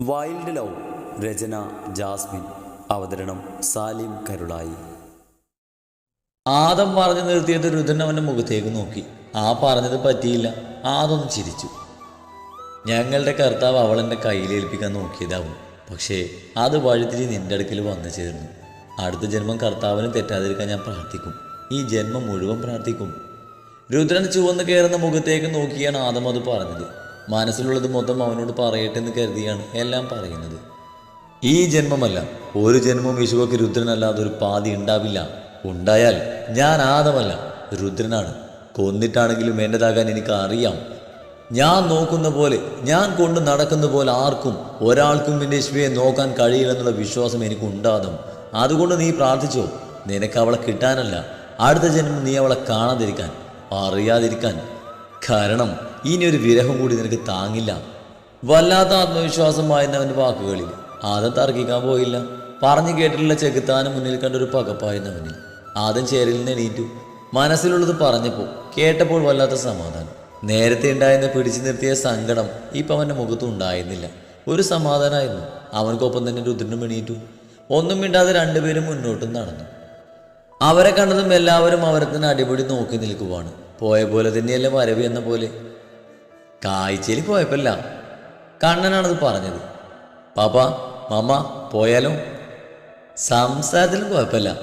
Wild love രചന Jasmine അവതരണം സാലിം കരുളായി. ആദം പറഞ്ഞു നിർത്തിയത് രുദ്രൻ അവന്റെ മുഖത്തേക്ക് നോക്കി. ആ പറഞ്ഞത് പറ്റിയില്ല. ആദം ചിരിച്ചു. ഞങ്ങളുടെ കർത്താവ് അവൾ എന്റെ കയ്യിലേൽപ്പിക്കാൻ നോക്കിയതാവും. പക്ഷേ അത് വഴുത്തിരി നിന്റെ അടുക്കൽ വന്നു ചേർന്നു. അടുത്ത ജന്മം കർത്താവിന് തെറ്റാതിരിക്കാൻ ഞാൻ പ്രാർത്ഥിക്കും. ഈ ജന്മം മുഴുവൻ പ്രാർത്ഥിക്കും. രുദ്രൻ ചുവന്ന് കയറുന്ന മുഖത്തേക്ക് നോക്കിയാണ് ആദം അത് പറഞ്ഞത്. മനസ്സിലുള്ളത് മൊത്തം അവനോട് പറയട്ടെ എന്ന് കരുതിയാണ് എല്ലാം പറയുന്നത്. ഈ ജന്മമല്ല ഒരു ജന്മം വിശുവക്ക് രുദ്രനല്ലാതെ ഒരു പാതി ഉണ്ടാവില്ല. ഉണ്ടായാൽ ഞാൻ ആദമല്ല രുദ്രനാണ്. കൊന്നിട്ടാണെങ്കിലും എന്റെതാകാൻ എനിക്ക് അറിയാം ഞാൻ നോക്കുന്ന പോലെ ഞാൻ കൊണ്ട് നടക്കുന്ന പോലെ ആർക്കും ഒരാൾക്കും എന്റെ ശിവയെ നോക്കാൻ കഴിയില്ലെന്നുള്ള വിശ്വാസം എനിക്ക് ഉണ്ടാകും അതുകൊണ്ട് നീ പ്രാർത്ഥിച്ചോ നിനക്ക് അവളെ കിട്ടാനല്ല. അടുത്ത ജന്മം നീ അവളെ കാണാതിരിക്കാൻ അറിയാതിരിക്കാൻ കാരണം ഇനി ഒരു വിരഹം കൂടി നിനക്ക് താങ്ങില്ല. വല്ലാത്ത ആത്മവിശ്വാസമായിരുന്ന അവന്റെ വാക്കുകളിൽ. ആദ്യം തർക്കിക്കാൻ പോയില്ല. പറഞ്ഞു കേട്ടിട്ടുള്ള ചെകുത്താനും മുന്നിൽ കണ്ടൊരു പകപ്പായിരുന്നവനിൽ ആദ്യം ചേരിൽ നിന്ന് എണീറ്റു. മനസ്സിലുള്ളത് പറഞ്ഞപ്പോൾ കേട്ടപ്പോൾ വല്ലാത്ത സമാധാനം. നേരത്തെ ഉണ്ടായിരുന്ന പിടിച്ചു നിർത്തിയ സങ്കടം ഇപ്പം അവന്റെ മുഖത്തും ഉണ്ടായിരുന്നില്ല. ഒരു സമാധാനമായിരുന്നു. അവനക്കൊപ്പം തന്നെ രുദ്രനും എണീറ്റു. ഒന്നും മിണ്ടാതെ രണ്ടുപേരും മുന്നോട്ടും നടന്നു. അവരെ കണ്ടതും എല്ലാവരും അവരെ തന്നെ അടിപൊളി നോക്കി നിൽക്കുവാണ്. പോയ പോലെ തന്നെയല്ലേ മരവി എന്ന പോലെ. കാഴ്ചയിൽ പോയപ്പല്ല കണ്ണനാണത് പറഞ്ഞത്. പാപ്പ മാമ പോയാലോ? സംസാരത്തിലും കുഴപ്പമില്ല.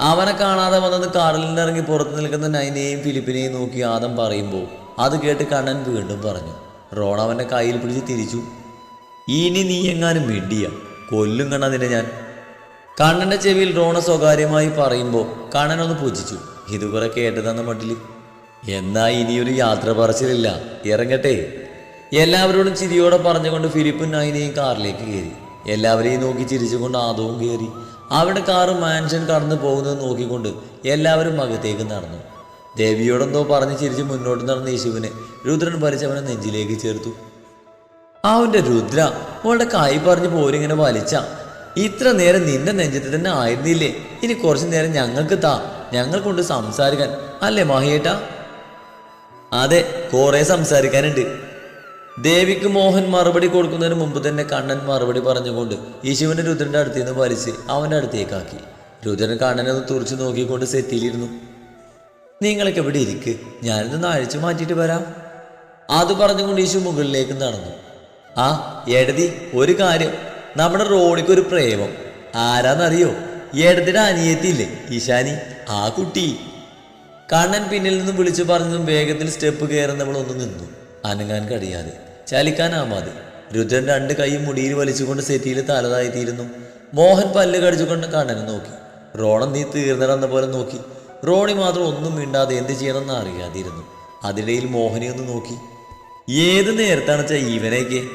അവനെ കാണാതെ വന്നത് കാറിൽ നിന്നിറങ്ങി പുറത്ത് നിൽക്കുന്ന നൈനയെയും ഫിലിപ്പിനെയും നോക്കി ആദം പറയുമ്പോൾ അത് കേട്ട് കണ്ണൻ വീണ്ടും പറഞ്ഞു റോണ അവന്റെ കയ്യിൽ പിടിച്ച് തിരിച്ചു. ഇനി നീ എങ്ങാനും മിണ്ടിയ? കൊല്ലും കണ്ണതിനെ ഞാൻ. കണ്ണന്റെ ചെവിയിൽ റോണ സ്വകാര്യമായി പറയുമ്പോൾ കണ്ണനൊന്ന് പൂജിച്ചു. ഇതുവരെ കുറെ കേട്ടതെന്ന മട്ടിൽ എന്നാ ഇനിയൊരു യാത്ര പറച്ചിലില്ല. ഇറങ്ങട്ടെ. എല്ലാവരോടും ചിരിയോടെ പറഞ്ഞുകൊണ്ട് ഫിലിപ്പും നൈനയും കാറിലേക്ക് കയറി. എല്ലാവരെയും നോക്കി ചിരിച്ചുകൊണ്ട് ആദവും കയറി. അവിടെ കാറ് മാൻഷൻ കടന്നു പോകുന്നത് നോക്കിക്കൊണ്ട് എല്ലാവരും അകത്തേക്ക് നടന്നു. ദേവിയോടെന്തോ പറഞ്ഞ് ചിരിച്ച് മുന്നോട്ട് നടന്ന യേശുവിനെ രുദ്രൻ ഭരിച്ചവനെ നെഞ്ചിലേക്ക് ചേർത്തു. അവന്റെ രുദ്ര അവളുടെ കൈ പറഞ്ഞ് പോരിങ്ങനെ വലിച്ച. ഇത്ര നേരം നിന്റെ നെഞ്ചത്ത് തന്നെ ആയിരുന്നില്ലേ? ഇനി കുറച്ചു നേരം ഞങ്ങൾക്ക് താ. ഞങ്ങൾ കൊണ്ട് സംസാരിക്കാൻ. അല്ലേ മാഹിയേട്ടാ? അതെ കുറെ സംസാരിക്കാനുണ്ട്. ദേവിക്ക് മോഹൻ മറുപടി കൊടുക്കുന്നതിന് മുമ്പ് തന്നെ കണ്ണൻ മറുപടി പറഞ്ഞുകൊണ്ട് യേശുവിന്റെ രുദ്രന്റെ അടുത്തു നിന്ന് വലിച്ച് അവന്റെ അടുത്തേക്കാക്കി. രുദ്രൻ കണ്ണനെ ഒന്ന് തുറച്ചു നോക്കിക്കൊണ്ട് സെറ്റിയിലിരുന്നു നിങ്ങളൊക്കെ ഇവിടെ ഇരിക്ക്? ഞാനിതൊന്ന് അഴിച്ചു മാറ്റിയിട്ട് വരാം. അത് പറഞ്ഞുകൊണ്ട് യേശു മുകളിലേക്ക് നടന്നു. ആ എടതി ഒരു കാര്യം. നമ്മുടെ റോണിക്ക് ഒരു പ്രേമം. ആരാന്നറിയോ? എടതിയുടെ അനിയത്തിയില്ലേ ഈശാനി? ആ കുട്ടി. കണ്ണൻ പിന്നിൽ നിന്നും വിളിച്ചു പറഞ്ഞതും വേഗത്തിൽ സ്റ്റെപ്പ് കയറുന്നവൾ ഒന്ന് നിന്നു. അനങ്ങാൻ കഴിയാതെ ചലിക്കാനാവാതെ രുദ്രൻ രണ്ട് കൈയും മുടിയിൽ വലിച്ചുകൊണ്ട് സെറ്റിയിൽ തലതായിത്തീരുന്നു മോഹൻ പല്ല് കടിച്ചുകൊണ്ട് കണ്ണനെ നോക്കി. റോണം നീ തീർന്നിടന്ന പോലെ നോക്കി. റോണി മാത്രം ഒന്നും മിണ്ടാതെ എന്ത് ചെയ്യണമെന്ന് അറിയാതിരുന്നു. അതിനിടയിൽ മോഹനെ ഒന്ന് നോക്കി. ഏത് നേരത്താണ് വെച്ചാൽ ഈവനേക്ക്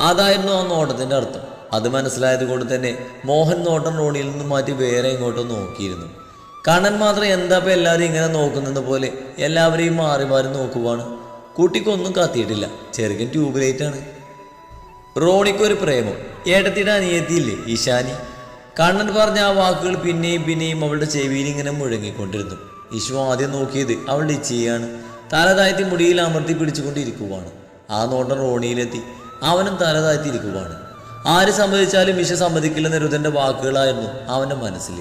അതായിരുന്നു ആ നോട്ടത്തിന്റെ അർത്ഥം. അത് മനസ്സിലായത് കൊണ്ട് തന്നെ മോഹൻ നോട്ടം റോണിയിൽ നിന്ന് മാറ്റി വേറെ എങ്ങോട്ടോ നോക്കിയിരുന്നു. കണ്ണൻ മാത്രം എന്താ ഇപ്പൊ എല്ലാവരും ഇങ്ങനെ നോക്കുന്നത് പോലെ എല്ലാവരെയും മാറി മാറി നോക്കുവാണ്. കുട്ടിക്കൊന്നും കത്തിയിട്ടില്ല. ചെറുക്കൻ ട്യൂബ് ലൈറ്റാണ് റോണിക്കൊരു പ്രേമം. ഏട്ടത്തിയുടെ അനിയത്തിയില്ലേ ഈശാനി കണ്ണൻ പറഞ്ഞ ആ വാക്കുകൾ പിന്നെയും പിന്നെയും അവളുടെ ചെവിയിൽ ഇങ്ങനെ മുഴങ്ങിക്കൊണ്ടിരുന്നു. ഈശു ആദ്യം നോക്കിയത് അവളുടെ ഇച്ഛയാണ്. തല താഴ്ത്തി മുടിയിൽ അമർത്തി പിടിച്ചുകൊണ്ടിരിക്കുവാണ്. ആ നോട്ടം റോണിയിലെത്തി. അവനും തല താഴ്ത്തിയിരിക്കുവാണ് ആര് സമ്മതിച്ചാലും ഈശ സമ്മതിക്കില്ലെന്ന രുതന്റെ വാക്കുകളായിരുന്നു അവന്റെ മനസ്സിൽ.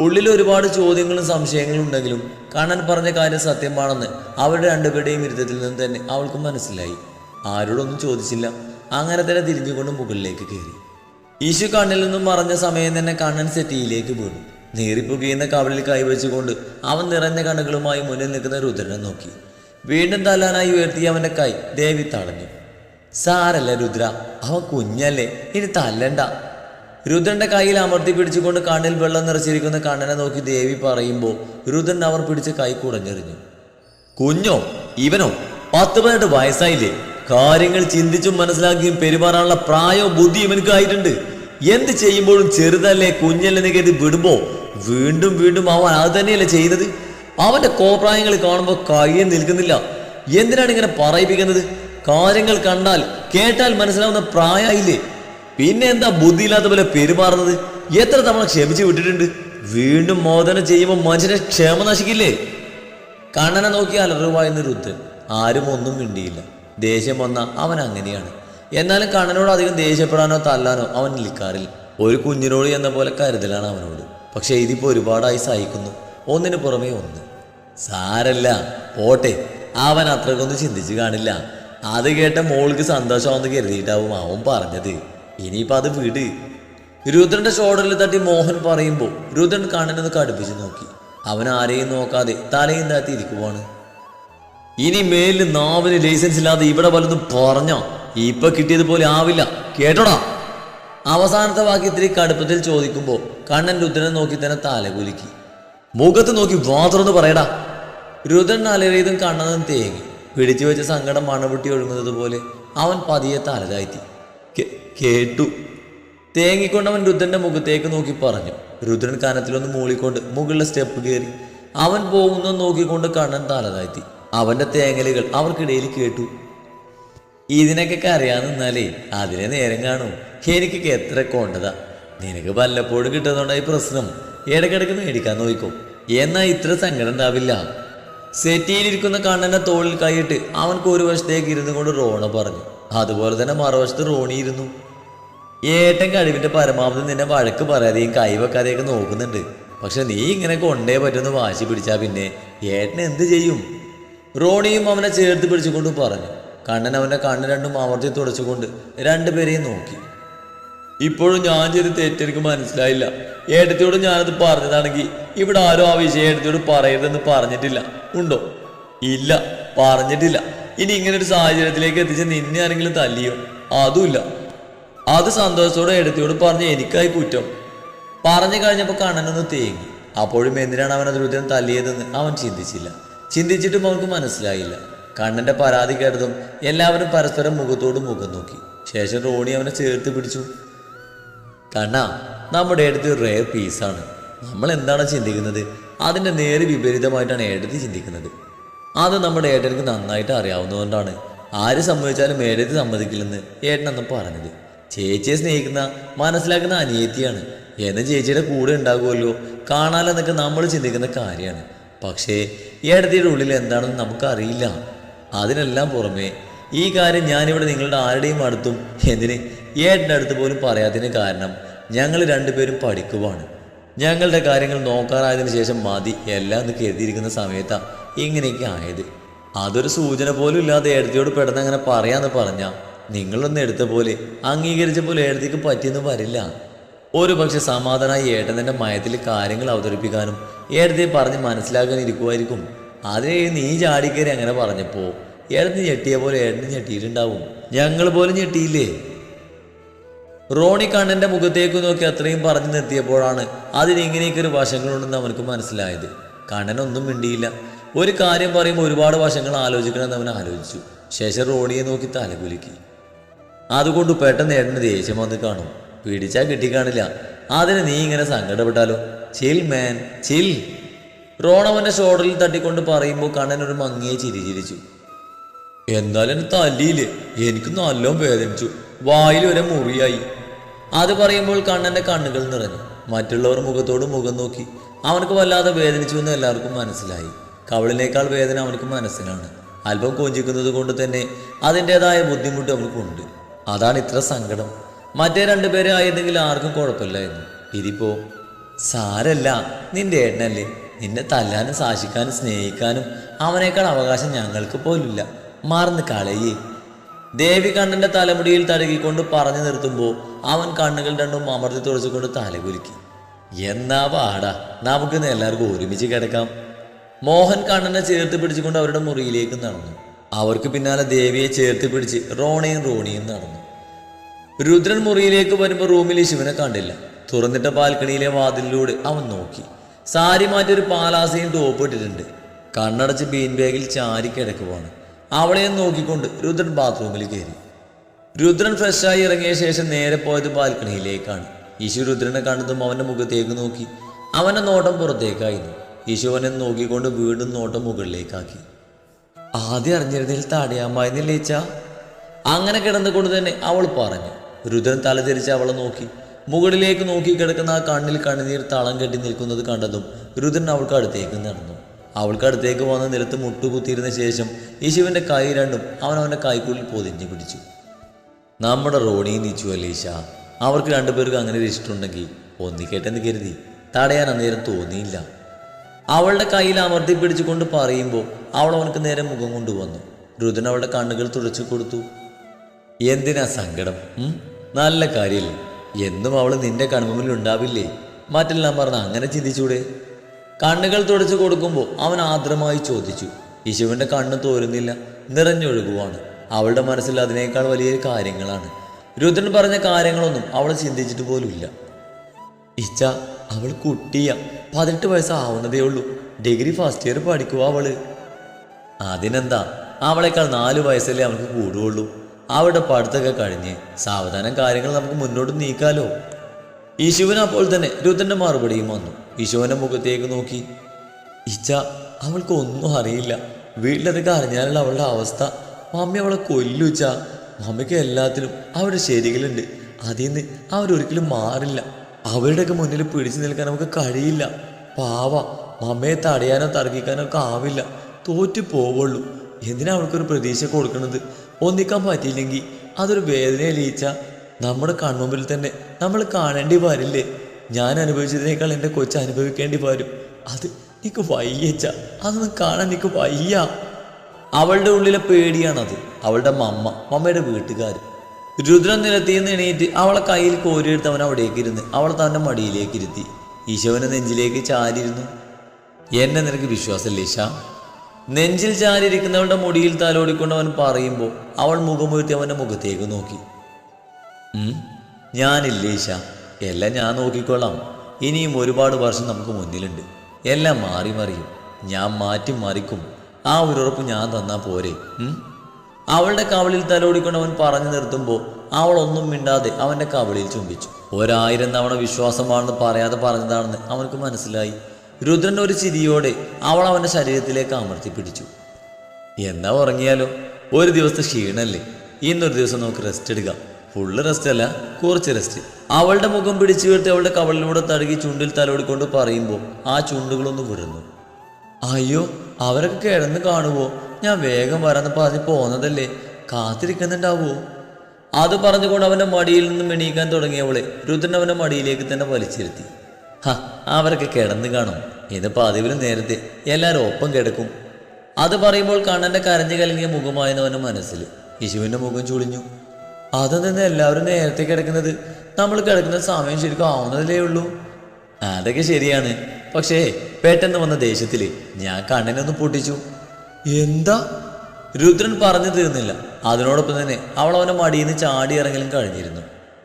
ഉള്ളിൽ ഒരുപാട് ചോദ്യങ്ങളും സംശയങ്ങളും ഉണ്ടെങ്കിലും കണ്ണൻ പറഞ്ഞ കാര്യം സത്യമാണെന്ന് അവരുടെ രണ്ടുപേരുടെയും ഇരുത്തത്തിൽ നിന്ന് തന്നെ അവൾക്ക് മനസ്സിലായി. ആരോടൊന്നും ചോദിച്ചില്ല. അങ്ങനെ തന്നെ തിരിഞ്ഞുകൊണ്ട് മുകളിലേക്ക് കയറി. ഈശു കണ്ണിൽ നിന്നും മറഞ്ഞ സമയം തന്നെ കണ്ണൻ സെറ്റിയിലേക്ക് വീണു. നീറിപ്പുകയുന്ന കവളിൽ കൈവച്ചുകൊണ്ട് അവൻ നിറഞ്ഞ കണ്ണുകളുമായി മുന്നിൽ നിൽക്കുന്ന രുദ്രനെ നോക്കി. വീണ്ടും തല്ലാനായി ഉയർത്തി അവന്റെ കൈ ദേവി തടഞ്ഞു. സാരല്ല രുദ്ര അവൻ കുഞ്ഞല്ലേ? ഇനി തല്ലണ്ട. രുദ്രന്റെ കയ്യിൽ അമർത്തി പിടിച്ചുകൊണ്ട് കണ്ണിൽ വെള്ളം നിറച്ചിരിക്കുന്ന കണ്ണനെ നോക്കി ദേവി പറയുമ്പോൾ രുദ്രൻ അവർ പിടിച്ച് കൈ കുടഞ്ഞെറിഞ്ഞു. കുഞ്ഞോ ഇവനോ പത്ത് പതിനെട്ട് വയസ്സായില്ലേ? കാര്യങ്ങൾ ചിന്തിച്ചും മനസ്സിലാക്കിയും പെരുമാറാനുള്ള പ്രായോ ബുദ്ധി ഇവനക്ക് ആയിട്ടുണ്ട് എന്ത് ചെയ്യുമ്പോഴും ചെറുതല്ലേ കുഞ്ഞല്ലെന്ന് കരുതി വിടുമ്പോ വീണ്ടും വീണ്ടും അവൻ അത് തന്നെയല്ലേ ചെയ്യുന്നത്? അവന്റെ കോപ്രായങ്ങൾ കാണുമ്പോൾ കയ്യെ നിൽക്കുന്നില്ല. എന്തിനാണ് ഇങ്ങനെ പറയിപ്പിക്കുന്നത്? കാര്യങ്ങൾ കണ്ടാൽ കേട്ടാൽ മനസ്സിലാവുന്ന പ്രായമായില്ലേ? പിന്നെ എന്താ ബുദ്ധിയില്ലാത്ത പോലെ പെരുമാറുന്നത്? എത്ര തവണ ക്ഷമിച്ചു വിട്ടിട്ടുണ്ട്? വീണ്ടും മോദനം ചെയ്യുമ്പോൾ മനുഷ്യനെ ക്ഷമ നശിക്കില്ലേ? കണ്ണനെ നോക്കി അലറുവായെന്ന് രുദ്ധൻ ആരും ഒന്നും മിണ്ടിയില്ല. ദേഷ്യം വന്ന അവൻ അങ്ങനെയാണ്. എന്നാലും കണ്ണനോട് അധികം ദേഷ്യപ്പെടാനോ തല്ലാനോ അവൻ നിൽക്കാറില്ല. ഒരു കുഞ്ഞിനോട് എന്ന പോലെ കരുതലാണ് അവനോട്. പക്ഷെ ഇതിപ്പോ ഒരുപാടായി സഹിക്കുന്നു. ഒന്നിനു പുറമേ ഒന്ന്. സാരല്ല പോട്ടെ. അവൻ അത്രക്കൊന്നും ചിന്തിച്ചു കാണില്ല. അത് കേട്ട മോൾക്ക് സന്തോഷമാണെന്ന് കരുതിയിട്ടാവും അവൻ പറഞ്ഞത്. ഇനിയിപ്പോ അത് വിട്. രുദ്രന്റെ ഷോൾഡറിൽ തട്ടി മോഹൻ പറയുമ്പോൾ രുദ്രൻ കണ്ണനൊന്ന് കടുപ്പിച്ച് നോക്കി. അവൻ ആരെയും നോക്കാതെ തലയും താത്തി ഇരിക്കുവാണ്. ഇനി മേലിൽ നാവിന് ലൈസൻസ് ഇല്ലാതെ ഇവിടെ വലുത് പറഞ്ഞോ? ഇപ്പൊ കിട്ടിയതുപോലെ ആവില്ല. കേട്ടോടാ? അവസാനത്തെ വാക്ക് ഇത്തിരി കടുപ്പത്തിൽ ചോദിക്കുമ്പോൾ കണ്ണൻ രുദ്രനെ നോക്കി തന്നെ തലകുലുക്കി മുഖത്ത് നോക്കി മാത്രമെന്ന് പറയടാ. രുദ്രൻ അലറിയതും കണ്ണനും തേങ്ങി. പിടിച്ചു വെച്ച സങ്കടം മണപൊട്ടി ഒഴുകുന്നത് പോലെ അവൻ പതിയെ തലതായിത്തി "കേ- കേട്ടു. തേങ്ങിക്കൊണ്ടവൻ രുദ്രന്റെ മുഖത്തേക്ക് നോക്കി പറഞ്ഞു. രുദ്രൻ കനത്തിലൊന്ന് മൂളിക്കൊണ്ട് മുകളിലെ സ്റ്റെപ്പ് കയറി അവൻ പോകുന്ന നോക്കിക്കൊണ്ട് കണ്ണൻ തലതാഴ്ത്തി. അവന്റെ തേങ്ങലുകൾ അവർക്കിടയിൽ കേട്ടു. ഇതിനൊക്കെ കരയാൻ നിന്നാലേ അതിനെ നേരം കാണൂ. എനിക്കൊക്കെ എത്ര കൊണ്ടതാ. നിനക്ക് വല്ലപ്പോഴും കിട്ടുന്നതുകൊണ്ടായി പ്രശ്നം. ഇടയ്ക്കിടയ്ക്ക് മേടിക്കാൻ നോക്കിക്കോ എന്നാ ഇത്ര സങ്കടം ഉണ്ടാവില്ല. സെറ്റിയിലിരിക്കുന്ന കണ്ണന്റെ തോളിൽ കൈയിട്ട് അവൻക്ക് ഒരു വശത്തേക്ക് ഇരുന്നു കൊണ്ട് റോണ പറഞ്ഞു. അതുപോലെ തന്നെ മറുവശത്ത് റോണി ഇരുന്നു. ഏട്ടൻ കഴിവിന്റെ പരമാവധി നിന്നെ വഴക്ക് പറയാതെയും കൈവെക്കാതെയൊക്കെ നോക്കുന്നുണ്ട്. പക്ഷെ നീ ഇങ്ങനെ കൊണ്ടേ പറ്റുമെന്ന് വാശി പിടിച്ചാ പിന്നെ ഏട്ടൻ എന്ത് ചെയ്യും? റോണിയും അവനെ ചേർത്ത് പിടിച്ചുകൊണ്ട് പറഞ്ഞു. കണ്ണൻ അവന്റെ കണ്ണ് രണ്ടും അമർത്തി തുടച്ചുകൊണ്ട് രണ്ടുപേരെയും നോക്കി. ഇപ്പോഴും ഞാൻ ചെയ്ത് തെറ്റെനിക്ക് മനസ്സിലായില്ല. ഏട്ടത്തിയോട് ഞാനത് പറഞ്ഞതാണെങ്കിൽ ഇവിടെ ആരും ആ വിഷയം ഏട്ടത്തിയോട് പറയരുതെന്ന് പറഞ്ഞിട്ടില്ല. ഉണ്ടോ? ഇല്ല പറഞ്ഞിട്ടില്ല. ഇനി ഇങ്ങനെ ഒരു സാഹചര്യത്തിലേക്ക് എത്തിച്ച് നിന്നെ ആരെങ്കിലും തല്ലിയോ? അതുമില്ല. അത് സന്തോഷത്തോടെ ഏടത്തിയോട് പറഞ്ഞ് എനിക്കായി കുറ്റം. പറഞ്ഞു കഴിഞ്ഞപ്പോൾ കണ്ണനൊന്ന് തേങ്ങി. അപ്പോഴും എന്തിനാണ് അവൻ അതിരുദ്ധം തല്ലിയതെന്ന് അവൻ ചിന്തിച്ചില്ല. ചിന്തിച്ചിട്ടും അവൾക്ക് മനസ്സിലായില്ല. കണ്ണന്റെ പരാതി കേട്ടതും എല്ലാവരും പരസ്പരം മുഖത്തോട് മുഖം നോക്കി. ശേഷം റോണി അവനെ ചേർത്ത് പിടിച്ചു. കണ്ണാ നമ്മുടെ അടുത്ത് ഒരു പീസാണ് നമ്മൾ എന്താണ് ചിന്തിക്കുന്നത്? അതിന്റെ നേരെ വിപരീതമായിട്ടാണ് ഏടത്തി ചിന്തിക്കുന്നത്. അത് നമ്മുടെ ഏട്ടനക്ക് നന്നായിട്ട് അറിയാവുന്നതുകൊണ്ടാണ്. ആര് സമ്മതിച്ചാലും ഏടത്തി സമ്മതിക്കില്ലെന്ന് ഏട്ടനൊന്നും പറഞ്ഞത്. ചേച്ചിയെ സ്നേഹിക്കുന്ന മനസ്സിലാക്കുന്ന അനിയത്തിയാണ്. എന്ന് ചേച്ചിയുടെ കൂടെ ഉണ്ടാകുമല്ലോ കാണാലെന്നൊക്കെ നമ്മൾ ചിന്തിക്കുന്ന കാര്യമാണ്. പക്ഷേ ഏടത്തിയുടെ ഉള്ളിൽ എന്താണെന്ന് നമുക്കറിയില്ല. അതിനെല്ലാം പുറമേ ഈ കാര്യം ഞാനിവിടെ നിങ്ങളുടെ ആരുടെയും അടുത്തും എന്തിന് ഏട്ടന്റെ അടുത്ത് പോലും പറയാത്തതിന് കാരണം ഞങ്ങൾ രണ്ടുപേരും പഠിക്കുവാണ്. ഞങ്ങളുടെ കാര്യങ്ങൾ നോക്കാറായതിന് ശേഷം മതി എല്ലാം എന്ന് കരുതിയിരിക്കുന്ന സമയത്താണ് ഇങ്ങനെയൊക്കെ ആയത്. അതൊരു സൂചന പോലും ഇല്ലാതെ എഴുതിയോട് പെട്ടെന്ന് അങ്ങനെ പറയാമെന്ന് പറഞ്ഞാൽ നിങ്ങളൊന്ന് എടുത്ത പോലെ അംഗീകരിച്ച പോലെ എഴുതിക്ക് പറ്റിയെന്ന് വരില്ല. ഒരു പക്ഷെ സമാധാനമായി ഏട്ടൻ തന്നെ മയത്തിൽ കാര്യങ്ങൾ അവതരിപ്പിക്കാനും ഏടത്തെ പറഞ്ഞ് മനസ്സിലാക്കാൻ ഇരിക്കുമായിരിക്കും. അതിനെ നീ ചാടിക്കയറി അങ്ങനെ പറഞ്ഞപ്പോ ഏടത്തിന് ഞെട്ടിയ പോലെ ഏട്ടന് ഞെട്ടിയിട്ടുണ്ടാവും. ഞങ്ങൾ പോലും ഞെട്ടിയില്ലേ? റോണി കണ്ണന്റെ മുഖത്തേക്ക് നോക്കി അത്രയും പറഞ്ഞു നിർത്തിയപ്പോഴാണ് അതിന് ഇങ്ങനെയൊക്കെ ഒരു വശങ്ങളുണ്ടെന്ന് അവനക്ക് മനസ്സിലായത്. കണ്ണനൊന്നും മിണ്ടിയില്ല. ഒരു കാര്യം പറയുമ്പോൾ ഒരുപാട് വശങ്ങൾ ആലോചിക്കണമെന്ന് അവൻ ആലോചിച്ചു. ശേഷം റോണിയെ നോക്കി തലകുലുക്കി. അതുകൊണ്ട് പെട്ടെന്ന് ഏട്ടന് ദേഷ്യം വന്ന് കാണും. പിടിച്ചാൽ കിട്ടിക്കാണില്ല. അതിന് നീ ഇങ്ങനെ സങ്കടപ്പെട്ടാലോ? ചിൽ മാൻ ചിൽ. റോണവന്റെ ഷോൾഡറിൽ തട്ടിക്കൊണ്ട് പറയുമ്പോൾ കണ്ണൻ ഒരു മങ്ങിയെ ചിരി ചിരിച്ചു എന്നാലും എന്നെ തല്ലിയില്ലേ? എനിക്ക് നല്ലോണം വേദനിച്ചു. വായിൽ വരെ മുറിയായി. അത് പറയുമ്പോൾ കണ്ണന്റെ കണ്ണുകൾ നിറഞ്ഞു. മറ്റുള്ളവർ മുഖത്തോട് മുഖം നോക്കി. അവനക്ക് വല്ലാതെ വേദനിച്ചു എന്ന് എല്ലാവർക്കും മനസ്സിലായി. കവളിനേക്കാൾ വേദന അവനക്ക് മനസ്സിലാണ്. അല്പം കൊഞ്ചിക്കുന്നത് കൊണ്ട് തന്നെ അതിന്റെതായ ബുദ്ധിമുട്ട് അവൾക്കുണ്ട്. അതാണ് ഇത്ര സങ്കടം. മറ്റേ രണ്ടുപേരെ ആയിരുന്നെങ്കിൽ ആർക്കും കുഴപ്പമില്ലായിരുന്നു ഇതിപ്പോ സാരല്ല നിന്റെ ഏട്ടനല്ലേ. നിന്നെ തല്ലാനും സാക്ഷിക്കാനും സ്നേഹിക്കാനും അവനേക്കാൾ അവകാശം ഞങ്ങൾക്ക് പോലില്ല മറന്ന് കളയേ. ദേവി കണ്ണന്റെ തലമുടിയിൽ തഴുകിക്കൊണ്ട് പറഞ്ഞു നിർത്തുമ്പോൾ അവൻ കണ്ണുകൾ രണ്ടും അമർത്തി തുറച്ചുകൊണ്ട് തലകുലുക്കി എന്നാ പാടാ നമുക്കിന്ന് എല്ലാവർക്കും ഒരുമിച്ച് കിടക്കാം. മോഹൻ കണ്ണനെ ചേർത്ത് പിടിച്ചുകൊണ്ട് അവരുടെ മുറിയിലേക്ക് നടന്നു. അവർക്ക് പിന്നാലെ ദേവിയെ ചേർത്ത് പിടിച്ച് റോണയും റോണിയും നടന്നു. രുദ്രൻ മുറിയിലേക്ക് വരുമ്പോൾ റൂമിൽ ശിവനെ കണ്ടില്ല. തുറന്നിട്ട ബാൽക്കണിയിലെ വാതിലിലൂടെ അവൻ നോക്കി. സാരി മാറ്റി ഒരു പാലാസയിൽ തോപ്പിട്ടിട്ടുണ്ട് കണ്ണടച്ച് ബീൻ ബാഗിൽ ചാരി കിടക്കുവാണ്. അവളെ നോക്കിക്കൊണ്ട് രുദ്രൻ ബാത്റൂമിൽ കയറി. രുദ്രൻ ഫ്രഷായി ഇറങ്ങിയ ശേഷം നേരെ പോയത് ബാൽക്കണിയിലേക്കാണ്. ഈശു രുദ്രനെ കണ്ടതും അവന്റെ മുഖത്തേക്ക് നോക്കി. അവന്റെ നോട്ടം പുറത്തേക്കായിരുന്നു. ഈശുവനെ നോക്കിക്കൊണ്ട് വീണ്ടും നോട്ടം മുകളിലേക്കാക്കി. ആദ്യം അറിഞ്ഞിരുന്നതിൽ തടയാമായിരുന്നില്ലേച്ച അങ്ങനെ കിടന്നുകൊണ്ട് തന്നെ അവൾ പറഞ്ഞു. രുദ്രൻ തലതിരിച്ച് അവളെ നോക്കി. മുകളിലേക്ക് നോക്കി കിടക്കുന്ന ആ കണ്ണിൽ കണ്ണുനീർ തളം കെട്ടി നിൽക്കുന്നത് കണ്ടതും രുദ്രൻ അവൾക്ക് അടുത്തേക്ക് നടന്നു. അവൾക്ക് അടുത്തേക്ക് വന്ന് നിലത്ത് മുട്ടുകുത്തിയിരുന്ന ശേഷം യേശുവിന്റെ കൈ രണ്ടും അവൻ അവന്റെ കൈക്കുള്ളിൽ പൊതിഞ്ഞു പിടിച്ചു. നമ്മുടെ റോണി നീച്ചു അലീഷ അവർക്ക് രണ്ടുപേർക്കും അങ്ങനെ ഒരു ഇഷ്ടമുണ്ടെങ്കിൽ ഒന്നിക്കേട്ടെന്ന് കരുതി. തടയാൻ അന്നേരം തോന്നിയില്ല. അവളുടെ കയ്യിൽ അമർത്തി പിടിച്ചുകൊണ്ട് പറയുമ്പോൾ അവൾ അവനക്ക് നേരെ മുഖം കൊണ്ടുവന്നു. രുദ്രൻ അവളുടെ കണ്ണുകൾ തുടച്ചു കൊടുത്തു. എന്തിനാ സങ്കടം? നല്ല കാര്യമില്ല എന്നും അവൾ നിന്റെ കൺമുമ്പിൽ ഉണ്ടാവില്ലേ? മറ്റെല്ലാം പറഞ്ഞ അങ്ങനെ ചിന്തിച്ചൂടെ? കണ്ണുകൾ തുടച്ചു കൊടുക്കുമ്പോൾ അവൻ ആദ്രമായി ചോദിച്ചു. യശുവിന്റെ കണ്ണ് തോരുന്നില്ല. നിറഞ്ഞൊഴുകുവാണ്. അവളുടെ മനസ്സിൽ അതിനേക്കാൾ വലിയ കാര്യങ്ങളാണ്. രുദ്രൻ പറഞ്ഞ കാര്യങ്ങളൊന്നും അവൾ ചിന്തിച്ചിട്ട് പോലുമില്ല. ഇച്ച അവൾ കുട്ടിയ. പതിനെട്ട് വയസ്സാവുന്നതേ ഉള്ളൂ. ഡിഗ്രി ഫസ്റ്റ് ഇയർ പഠിക്കുക അവൾ. അതിനെന്താ? അവളെക്കാൾ നാല് വയസ്സല്ലേ അവൾക്ക് കൂടുകയുള്ളൂ. അവളുടെ പഠിത്തമൊക്കെ കഴിഞ്ഞ് സാവധാനം കാര്യങ്ങൾ നമുക്ക് മുന്നോട്ട് നീക്കാലോ. ഈശുവിന് അപ്പോൾ തന്നെ രുദ്രന്റെ മറുപടിയും വന്നു. ഈശുവിന്റെ മുഖത്തേക്ക് നോക്കി. ഇച്ച അവൾക്ക് ഒന്നും അറിയില്ല. വീട്ടിലതൊക്കെ അറിഞ്ഞാലുള്ള അവളുടെ അവസ്ഥ. മമ്മി അവളെ കൊല്ലുച്ച മമ്മിക്ക് എല്ലാത്തിലും അവരുടെ ശരികളുണ്ട്. അതിൽ നിന്ന് അവരൊരിക്കലും മാറില്ല. അവരുടെയൊക്കെ മുന്നിൽ പിടിച്ചു നിൽക്കാൻ നമുക്ക് കഴിയില്ല. പാവ മമ്മയെ തടയാനോ തർക്കിക്കാനോ ഒക്കെ ആവില്ല. തോറ്റു പോവുള്ളൂ. എന്തിനാ അവൾക്കൊരു പ്രതീക്ഷ കൊടുക്കുന്നത് ഒന്നിക്കാൻ പറ്റിയില്ലെങ്കിൽ അതൊരു വേദനയിലയിച്ച നമ്മുടെ കൺമുമ്പിൽ തന്നെ നമ്മൾ കാണേണ്ടി വരില്ലേ? ഞാൻ അനുഭവിച്ചതിനേക്കാൾ എന്റെ കൊച്ചു അനുഭവിക്കേണ്ടി വരും. അത് നിനക്ക് വയ്യച്ച. അതൊന്നും കാണാൻ നിനക്ക് വയ്യ. അവളുടെ ഉള്ളിലെ പേടിയാണത്. അവളുടെ മമ്മ മമ്മയുടെ വീട്ടുകാർ രുദ്രൻ നിലത്തിന്ന് എണീറ്റ് അവളെ കയ്യിൽ കോരിയെടുത്ത് അവൻ അവിടേക്ക് ഇരുന്ന് അവൾ തന്നെ മടിയിലേക്ക് ഇരുത്തി. ഈശോവിനെ നെഞ്ചിലേക്ക് ചാരിയിരുന്നു. എന്നെ നിനക്ക് വിശ്വാസമില്ലേ ഈശ? നെഞ്ചിൽ ചാരിയിരിക്കുന്നവളുടെ മുടിയിൽ തലോടിക്കൊണ്ട് അവൻ പറയുമ്പോൾ അവൾ മുഖമുയർത്തി അവന്റെ മുഖത്തേക്ക് നോക്കി. ഞാനില്ലേ ഈശ? എല്ലാം ഞാൻ നോക്കിക്കൊള്ളാം. ഇനിയും ഒരുപാട് വർഷം നമുക്ക് മുന്നിലുണ്ട്. എല്ലാം മാറി മറിയും. ഞാൻ മാറ്റി മറിക്കും. ആ ഒരു ഉറപ്പ് ഞാൻ തന്നാ പോരെ? അവളുടെ കവളിൽ തലോടിക്കൊണ്ട് അവൻ പറഞ്ഞു നിർത്തുമ്പോൾ ഒന്നും മിണ്ടാതെ അവന്റെ കവളിൽ ചുംബിച്ചു. ഒരായിരം തവണ വിശ്വാസമാണെന്ന് പറയാതെ പറഞ്ഞതാണെന്ന് അവനക്ക് മനസ്സിലായി. രുദ്രന്റെ ഒരു ചിരിയോടെ അവൾ അവന്റെ ശരീരത്തിലേക്ക് അമർത്തി പിടിച്ചു. എന്നാ ഉറങ്ങിയാലോ? ഒരു ദിവസത്തെ ക്ഷീണല്ലേ? ഇന്നൊരു ദിവസം നമുക്ക് റെസ്റ്റ് എടുക്കാം. ഫുള്ള് റെസ്റ്റ് അല്ല കുറച്ച് റെസ്റ്റ് അവളുടെ മുഖം പിടിച്ചു വീഴ്ത്തി അവളുടെ കവളിലൂടെ തഴുകി ചുണ്ടിൽ തലോടിക്കൊണ്ട് പറയുമ്പോൾ ആ ചുണ്ടുകളൊന്ന് വിടുന്നു അയ്യോ അവരൊക്കെ കിടന്ന് കാണുവോ? ഞാൻ വേഗം വരാന്ന് പറഞ്ഞ് പോന്നതല്ലേ. കാത്തിരിക്കുന്നുണ്ടാവോ? അത് പറഞ്ഞുകൊണ്ട് അവന്റെ മടിയിൽ നിന്നും എണീക്കാൻ തുടങ്ങിയവളെ രുദ്രൻ അവന്റെ മടിയിലേക്ക് തന്നെ വലിച്ചിരുത്തി. ഹ അവരൊക്കെ കിടന്ന് കാണും. ഇത് പതിവിലും നേരത്തെ എല്ലാവരും ഒപ്പം കിടക്കും. അത് പറയുമ്പോൾ കണ്ണന്റെ കരഞ്ഞു കലങ്ങിയ മുഖമായിരുന്നു മനസ്സിൽ. യശുവിന്റെ മുഖം ചുളിഞ്ഞു. അതെന്താ എല്ലാവരും നേരത്തെ കിടക്കുന്നത് നമ്മൾ കിടക്കുന്ന സമയം ശരിക്കും ആവുന്നതിലേ ഉള്ളൂ. അതൊക്കെ ശരിയാണ്. പക്ഷേ പെട്ടെന്ന് വന്ന ദേഷ്യത്തിൽ ഞാൻ കണ്ണിനൊന്ന് പൊട്ടിച്ചു. എന്താ? രുദ്രൻ പറഞ്ഞു തീർന്നില്ല. അതിനോടൊപ്പം തന്നെ അവൾ അവന്റെ മടിയിൽ നിന്ന് ചാടി ഇറങ്ങലും കഴിഞ്ഞിരുന്നു.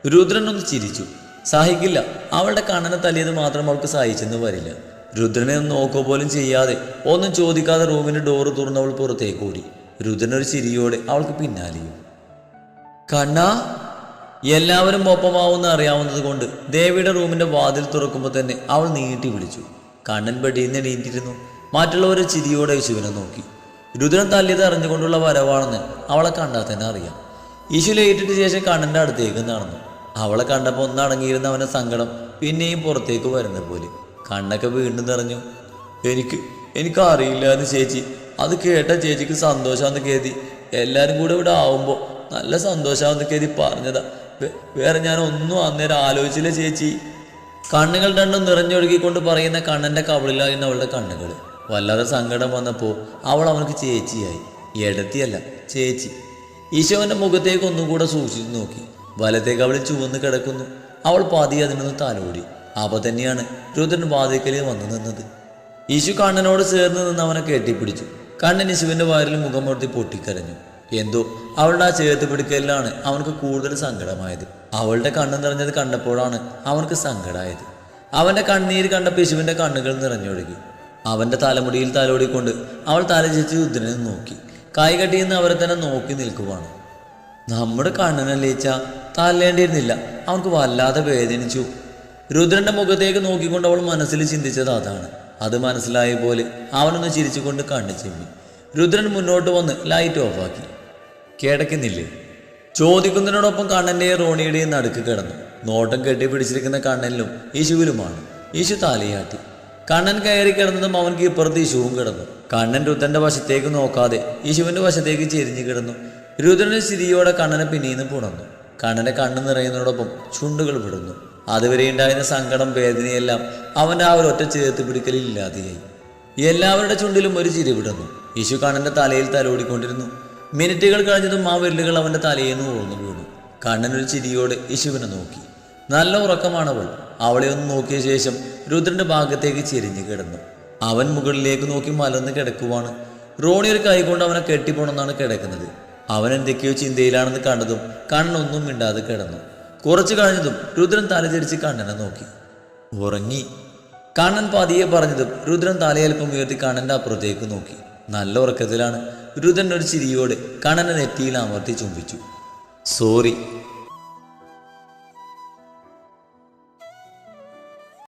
രുദ്രൻ ഒന്ന് ചിരിച്ചു. സഹിക്കില്ല. അവളുടെ കണ്ണനെ തല്ലിയത് മാത്രം അവൾക്ക് സഹിച്ചെന്ന് വരില്ല. രുദ്രനെ ഒന്ന് നോക്കുക പോലും ചെയ്യാതെ ഒന്നും ചോദിക്കാതെ റൂമിന്റെ ഡോറ് തുറന്നവൾ പുറത്തേക്ക് ഓടി രുദ്രൻ ഒരു ചിരിയോടെ അവൾക്ക് പിന്നാലെയും. കണ്ണാ എല്ലാവരും ഒപ്പമാവുമെന്ന് അറിയാവുന്നത് കൊണ്ട് ദേവിയുടെ റൂമിന്റെ വാതിൽ തുറക്കുമ്പോൾ തന്നെ അവൾ നീട്ടി വിളിച്ചു. കണ്ണൻ നിന്ന് എണീറ്റിരുന്നു. മറ്റുള്ളവരെ ചിരിയോടെ യേശുവിനെ നോക്കി. രുദ്രൻ തല്ലിയത് അറിഞ്ഞുകൊണ്ടുള്ള വരവാണെന്ന് അവളെ കണ്ടാൽ തന്നെ അറിയാം. യേശു ലേറ്റിട്ട് ശേഷം കണ്ണന്റെ അടുത്തേക്ക് നടന്നു. അവളെ കണ്ടപ്പോൾ ഒന്നടങ്ങിയിരുന്ന അവന്റെ സങ്കടം പിന്നെയും പുറത്തേക്ക് വരുന്ന പോലെ. കണ്ണൊക്കെ വീണ്ടും നിറഞ്ഞു. എനിക്ക് എനിക്ക് അറിയില്ല എന്ന് ചേച്ചി. അത് കേട്ട ചേച്ചിക്ക് സന്തോഷമാണെന്ന് കരുതി. എല്ലാവരും കൂടെ ഇവിടെ ആവുമ്പോൾ നല്ല സന്തോഷമാണെന്ന് കരുതി പറഞ്ഞതാ. വേറെ ഞാൻ ഒന്നും അന്നേരം ആലോചിച്ചില്ല ചേച്ചി. കണ്ണുകൾ രണ്ടും നിറഞ്ഞൊഴുകിക്കൊണ്ട് പറയുന്ന കണ്ണന്റെ കവളിലായിരുന്നു അവളുടെ കണ്ണുകൾ. വല്ലാതെ സങ്കടം വന്നപ്പോൾ അവൾ അവനക്ക് ചേച്ചിയായി. എടത്തിയല്ല ചേച്ചി. ഈശോന്റെ മുഖത്തേക്ക് ഒന്നുകൂടെ സൂക്ഷിച്ചു നോക്കി. വലത്തേക്ക് അവൾ ചുവന്ന് കിടക്കുന്നു. അവൾ പതി അതിനൊന്ന് തലോടി. അപ്പം തന്നെയാണ് രുദ്രൻ വാതിക്കലിൽ വന്നു നിന്നത്. യേശു കണ്ണനോട് ചേർന്ന് നിന്ന് അവനെ കെട്ടിപ്പിടിച്ചു. കണ്ണൻ യേശുവിന്റെ വാരിൽ മുഖമൊടുത്തി പൊട്ടിക്കരഞ്ഞു. എന്തോ? അവളുടെ ആ ചേർത്ത് പിടിക്കലിലാണ് അവനക്ക് കൂടുതൽ സങ്കടമായത്. അവളുടെ കണ്ണ് നിറഞ്ഞത് കണ്ടപ്പോഴാണ് അവനക്ക് സങ്കടമായത് അവന്റെ കണ്ണീര് കണ്ട പിശുവിന്റെ കണ്ണുകൾ നിറഞ്ഞൊഴുകി. അവന്റെ തലമുടിയിൽ തലോടിക്കൊണ്ട് അവൾ തലചിച്ച് രുദ്രനെ നോക്കി. കൈ കട്ടിയെന്ന് അവരെ തന്നെ നോക്കി നിൽക്കുവാണ്. നമ്മുടെ കണ്ണനല്ലേച്ച തല്ലേണ്ടിയിരുന്നില്ല. അവൾക്ക് വല്ലാതെ വേദനിച്ചു. രുദ്രന്റെ മുഖത്തേക്ക് നോക്കിക്കൊണ്ട് അവൾ മനസ്സിൽ ചിന്തിച്ചത് അതാണ്. അത് മനസ്സിലായ പോലെ അവനൊന്ന് ചിരിച്ചുകൊണ്ട് കണ്ണു ചെമ്മി. രുദ്രൻ മുന്നോട്ട് വന്ന് ലൈറ്റ് ഓഫാക്കി കിടക്കുന്നില്ലേ? ചോദിക്കുന്നതിനോടൊപ്പം കണ്ണന്റെയും റോണിയുടെയും നടുക്ക് കിടന്നു. നോട്ടം കെട്ടി പിടിച്ചിരിക്കുന്ന കണ്ണനിലും യേശുവിലുമാണ്. യേശു താലിയാട്ടി. കണ്ണൻ കയറി കിടന്നതും അവൻക്ക് ഇപ്പുറത്ത് യേശുവും കിടന്നു. കണ്ണൻ രുദ്രന്റെ വശത്തേക്ക് നോക്കാതെ യേശുവിന്റെ വശത്തേക്ക് ചെരിഞ്ഞു കിടന്നു. രുദ്രന്റെ സ്ഥിതിയോടെ കണ്ണനെ പിന്നീന്ന് പുണർന്നു. കണ്ണന്റെ കണ്ണു നിറയുന്നതോടൊപ്പം ചുണ്ടുകൾ വിടുന്നു. അതുവരെ ഉണ്ടായിരുന്ന സങ്കടം വേദനയെല്ലാം അവന്റെ ആ ഒരു ഒറ്റ ചേർത്ത് പിടിക്കലില്ലാതെയായി എല്ലാവരുടെ ചുണ്ടിലും ഒരു ചിരി വിടുന്നു യേശു കണ്ണന്റെ തലയിൽ തലോടിക്കൊണ്ടിരുന്നു. മിനിറ്റുകൾ കഴിഞ്ഞതും ആ വിരലുകൾ അവന്റെ തലയിൽ നിന്ന് ഉയർന്നു വീണു. കണ്ണൻ ഒരു ചിരിയോടെ യേശുവിനെ നോക്കി. നല്ല ഉറക്കമാണ് അവൾ അവളെ ഒന്ന് നോക്കിയ ശേഷം രുദ്രന്റെ ഭാഗത്തേക്ക് ചെരിഞ്ഞു കിടന്നു. അവൻ മുകളിലേക്ക് നോക്കി മലർന്ന് കിടക്കുവാണ്. റോണി ഒരു കൈകൊണ്ട് അവനെ കെട്ടിപ്പോണെന്നാണ് കിടക്കുന്നത്. അവൻ എന്തൊക്കെയോ ചിന്തയിലാണെന്ന് കണ്ടതും കണ്ണൊന്നും മിണ്ടാതെ കിടന്നു. കുറച്ചു കഴിഞ്ഞതും രുദ്രൻ തലചരിച്ച് കണ്ണനെ നോക്കി. ഉറങ്ങി. കണ്ണൻ പതിയെ പറഞ്ഞതും രുദ്രൻ തലയൽപ്പം ഉയർത്തി കണ്ണന്റെ അപ്പുറത്തേക്ക് നോക്കി. നല്ല ഉറക്കത്തിലാണ്. രുതൻ ഒരു ചിരിയോട് കണ്ണനെ നെറ്റിയിൽ അമർത്തി ചുംബിച്ചു. സോറി